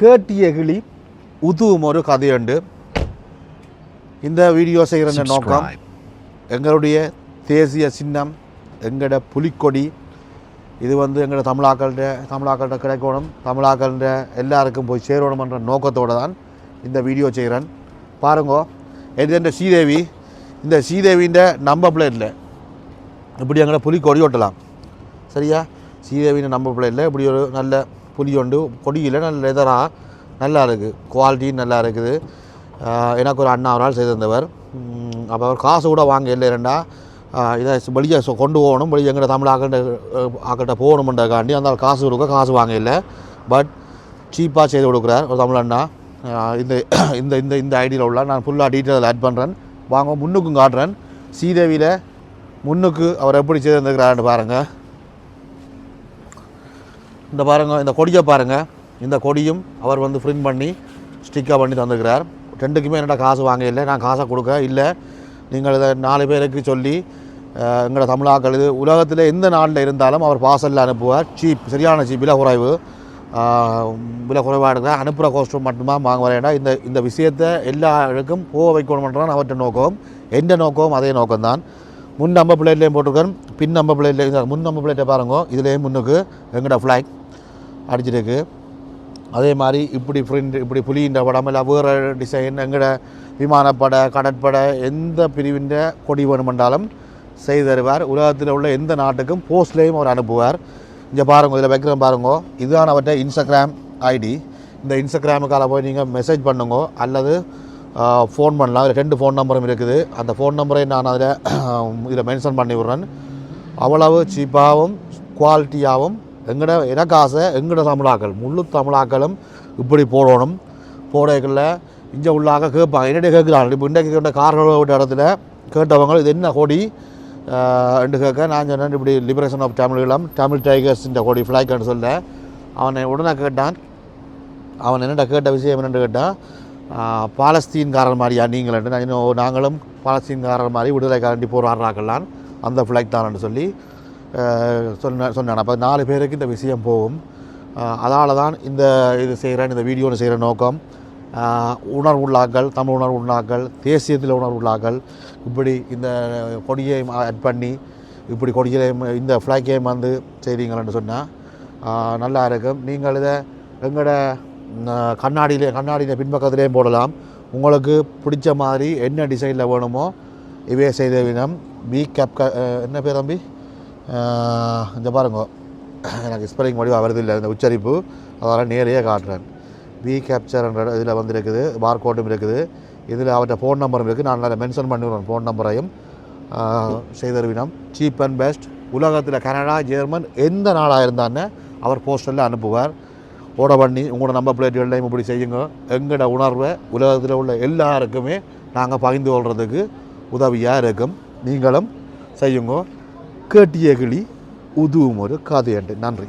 கேட்டிய கிளி உதுவும் ஒரு கதையுண்டு. இந்த வீடியோ செய்கிற நோக்கம். எங்களுடைய தேசிய சின்னம் எங்களோட புலிக்கொடி இது வந்து எங்களோட தமிழாக்கள்கிட்ட தமிழாக்கள்கிட்ட கிடைக்கணும் தமிழாக்கள்கிட்ட எல்லாருக்கும் போய் சேரணுமன்ற நோக்கத்தோடு தான் இந்த வீடியோ செய்கிறேன். பாருங்கோ இது இந்த ஸ்ரீதேவி இந்த ஸ்ரீதேவின்ற நம்ப பிளேட்டில் இப்படி எங்களோட புலி கொடி ஒட்டலாம். சரியா? ஸ்ரீதேவின்னு நம்ப பிளேட்டில் இப்படி ஒரு நல்ல புளியோண்டு உண்டு கொடியில் நல்ல லெதராக நல்லா இருக்குது குவாலிட்டி நல்லா இருக்குது. எனக்கு ஒரு அண்ணா ஒரு ஆள் செய்திருந்தவர். அப்போ அவர் காசு கூட வாங்க இல்லை ரெண்டா இதை வெளியே கொண்டு போகணும். வெளியே எங்கிட்ட தமிழ் ஆக்கிட்ட ஆக்கிட்ட போகணுமென்றக்காண்டி அந்த காசு கொடுக்க காசு வாங்க இல்லை. பட் சீப்பாக செய்து கொடுக்குறார் ஒரு தமிழ் அண்ணா. இந்த இந்த இந்த இந்த ஐடியில் உள்ள நான் ஃபுல்லாக டீட்டெயில் ஆட் பண்ணுறேன் வாங்க முன்னுக்கும் காட்டுறேன். ஸ்ரீதேவியில் முன்னுக்கு அவர் எப்படி செய்திருந்துக்கிறாருன்னு பாருங்கள் இந்த பாருங்கள் இந்த கொடியை பாருங்கள் இந்த கொடியும் அவர் வந்து பிரிண்ட் பண்ணி ஸ்டிக்காக பண்ணி தந்துக்கிறார் ரெண்டுக்குமே என்னடா காசு வாங்க இல்லை நான் காசை கொடுக்க இல்லை. நீங்கள் இதை நாலு பேருக்கு சொல்லி அஹ், எங்களோட தமிழாக்கள் இது உலகத்தில் எந்த நாட்டில் இருந்தாலும் அவர் பார்சலில் அனுப்புவார். சீப் சரியான சீப் விலை குறைவு. விலை குறைவாக இருக்கிற அனுப்புகிற கோஸ்ட்டும் மட்டுமா வாங்க வரேன்டா இந்த இந்த விஷயத்தை எல்லாருக்கும் போக வைக்கணுமன்றான் அவற்றை நோக்கம். எந்த நோக்கம் அதே நோக்கம்தான். முன் நம்ம பிளேட்லேயும் போட்டிருக்கேன் பின் நம்ம பிளேட்லேயும் முன் நம்ம பிளேட்டை பாருங்க இதுலேயும் முன்னுக்கு எங்களோட ஃப்ளாக் அடிச்சிருக்கு. அதே மாதிரி இப்படி பிரிண்ட் இப்படி புலின்ற படம் இல்லை வேறு டிசைன் எங்கட விமானப்படை கடற்படை எந்த பிரிவின்ற கொடி வேணுமென்றாலும் செய்து தருவார். உலகத்தில் உள்ள எந்த நாட்டுக்கும் போஸ்ட்லேயும் அவர் அனுப்புவார். இங்கே பாருங்க இதில் வைக்கிறோம் பாருங்க. இதுதான் அவர்கிட்ட இன்ஸ்டாகிராம் ஐடி இந்த இன்ஸ்டாகிராமுக்கால போய் நீங்கள் மெசேஜ் பண்ணுங்க அல்லது ஃபோன் பண்ணலாம். அதில் ரெண்டு ஃபோன் நம்பரும் இருக்குது. அந்த ஃபோன் நம்பரை நான் அதில் இதில் மென்ஷன் பண்ணி விட்றேன் அவ்வளவு சீப்பாகவும் குவாலிட்டியாகவும் எங்கட எனக்கு ஆசை எங்கட தமிழாக்கள் முழு தமிழாக்களும் இப்படி போடணும். போடைகளில் இங்கே உள்ளாக கேட்பாங்க. என்னடைய கேட்குறாங்க இப்போ இன்றைக்கு கேட்ட கார்கள் விட்ட இடத்துல கேட்டவங்க இது என்ன கொடி? ஆஹ், என்று கேட்க நான் சொன்னேன் இப்படி லிபரேஷன் ஆஃப் தமிழ் இளம் தமிழ் டைகர்ஸ் இந்த கொடி ஃப்ளாக்னு சொல்ல. அவனை உடனே கேட்டான். அவன் என்னடா கேட்ட விஷயம் என்னென்னு கேட்டான் பாலஸ்தீன்காரர் மாதிரியா நீங்களே நாங்களும் பாலஸ்தீன்காரர் மாதிரி விடுதலை காரண்டி போராடுறாக்கலான் அந்த ஃப்ளைட் தானன்னு சொல்லி சொன்ன சொன்னான் அப்போ நாலு பேருக்கு இந்த விஷயம் போகும். அதால் தான் இந்த இது செய்கிறேன் இந்த வீடியோவில் செய்கிற நோக்கம். உணர்வுள்ளாக்கள் தமிழ் உணர்வுள்ளாக்கள் தேசியத்தில் உணர்வுள்ளாக்கள் இப்படி இந்த கொடியை ஆட் பண்ணி இப்படி கொடிகளையும் இந்த ஃப்ளாக்கையும் வந்து செய்கிறீங்களன்னு சொன்னால் நல்லா இருக்கும். நீங்கள் இதை எங்களோட கண்ணாடியிலே கண்ணாடியில் பின்பக்கத்துலேயும் போடலாம். உங்களுக்கு பிடிச்ச மாதிரி என்ன டிசைனில் வேணுமோ இவே செய்த வினம் பி கேப் என்ன பேர் தம்பி? இந்த பாருங்க. எனக்கு ஸ்பெல்லிங் வடிவாக வருது இல்லை இந்த உச்சரிப்பு. அதெல்லாம் நேரையே காட்டுறேன். வி கேப்சர்ன்ற இதில் வந்து இருக்குது பார்கோடும் இருக்குது. இதில் அவற்ற ஃபோன் நம்பரும் இருக்குது நான் அதில் மென்ஷன் பண்ணிவிடுவேன் ஃபோன் நம்பரையும் செய்தருவினம். சீப் அண்ட் பெஸ்ட் உலகத்தில் கனடா ஜெர்மன் எந்த நாடாக இருந்தானே அவர் போஸ்டரில் அனுப்புவார். ஓட பண்ணி உங்களோட நம்பர் பிளேட்டுகளையும் இப்படி செய்யுங்க. எங்களோட உணர்வை உலகத்தில் உள்ள எல்லாருக்குமே நாங்கள் பகிர்ந்து கொள்கிறதுக்கு உதவியாக இருக்கும். நீங்களும் செய்யுங்க. கேட்டிய கிளி உதுவும் ஒரு காதையண்டு. நன்றி.